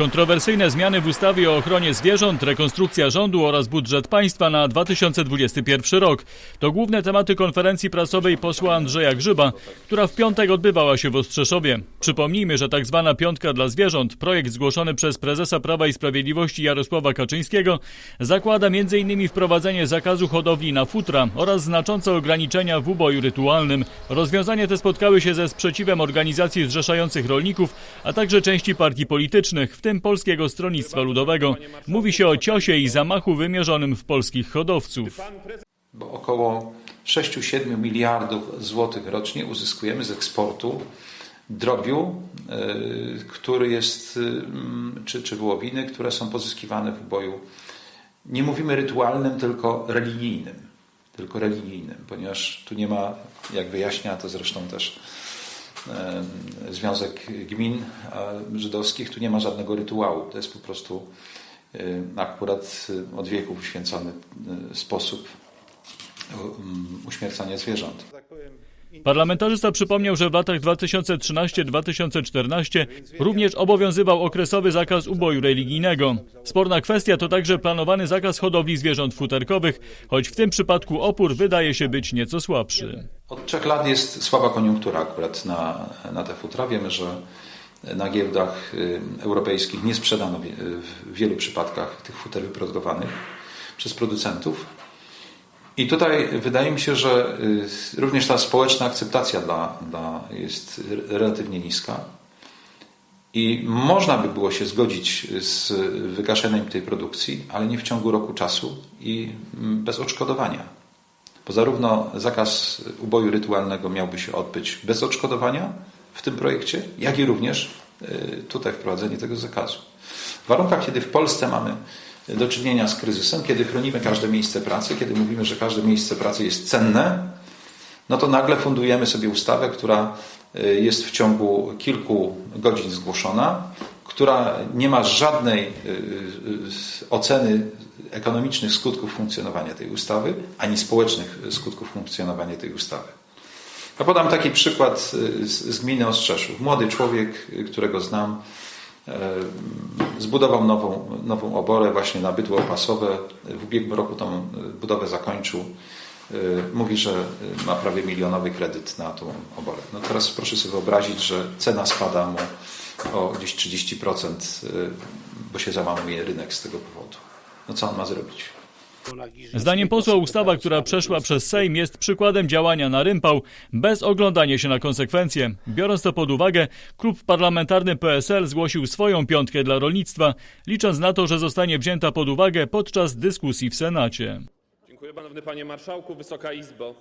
Kontrowersyjne zmiany w ustawie o ochronie zwierząt, rekonstrukcja rządu oraz budżet państwa na 2021 rok to główne tematy konferencji prasowej posła Andrzeja Grzyba, która w piątek odbywała się w Ostrzeszowie. Przypomnijmy, że tak zwana piątka dla zwierząt, projekt zgłoszony przez prezesa Prawa i Sprawiedliwości Jarosława Kaczyńskiego, zakłada m.in. wprowadzenie zakazu hodowli na futra oraz znaczące ograniczenia w uboju rytualnym. Rozwiązania te spotkały się ze sprzeciwem organizacji zrzeszających rolników, a także części partii politycznych, w tym Polskiego Stronnictwa Ludowego. Mówi się o ciosie i zamachu wymierzonym w polskich hodowców. bo około 6-7 miliardów złotych rocznie uzyskujemy z eksportu drobiu, y, który jest, mm, czy, czy wołowiny, które są pozyskiwane w uboju. Nie mówimy rytualnym, tylko religijnym. Tylko religijnym, ponieważ tu nie ma, jak wyjaśnia to zresztą też e, Związek Gmin e, Żydowskich, tu nie ma żadnego rytuału. To jest po prostu e, akurat e, od wieków uświęcony e, sposób uśmiercania zwierząt. Parlamentarzysta przypomniał, że w latach 2013-2014 również obowiązywał okresowy zakaz uboju religijnego. Sporna kwestia to także planowany zakaz hodowli zwierząt futerkowych, choć w tym przypadku opór wydaje się być nieco słabszy. Od trzech lat jest słaba koniunktura akurat na, na te futra. Wiemy, że na giełdach y, europejskich nie sprzedano w- w wielu przypadkach tych futer wyprodukowanych przez producentów. I tutaj wydaje mi się, że y, również ta społeczna akceptacja dla, dla jest relatywnie niska. I można by było się zgodzić z wygaszeniem tej produkcji, ale nie w ciągu roku czasu i mm, bez odszkodowania. Bo zarówno zakaz uboju rytualnego miałby się odbyć bez odszkodowania w tym projekcie, jak i również y, tutaj wprowadzenie tego zakazu. W warunkach, kiedy w Polsce mamy do czynienia z kryzysem, kiedy chronimy każde miejsce pracy, kiedy mówimy, że każde miejsce pracy jest cenne, no to nagle fundujemy sobie ustawę, która y, jest w ciągu kilku godzin zgłoszona, która nie ma żadnej y, y, oceny ekonomicznych skutków funkcjonowania tej ustawy, ani społecznych skutków funkcjonowania tej ustawy. Ja podam taki przykład z, z gminy Ostrzeszów. Młody człowiek, którego znam, zbudował nową, nową oborę właśnie na bydło opasowe. W ubiegłym roku tą y, budowę zakończył. Y, Mówi, że ma prawie milionowy kredyt na tą oborę. No teraz proszę sobie wyobrazić, że cena spada mu o gdzieś 30%, y, bo się załamuje rynek z tego powodu. No co on ma zrobić? Zdaniem posła ustawa, która przeszła przez Sejm jest przykładem działania na rympał, bez oglądania się na konsekwencje. Biorąc to pod uwagę, klub parlamentarny PSL zgłosił swoją piątkę dla rolnictwa, licząc na to, że zostanie wzięta pod uwagę podczas dyskusji w Senacie. Dziękuję, Panie Marszałku, Wysoka Izbo.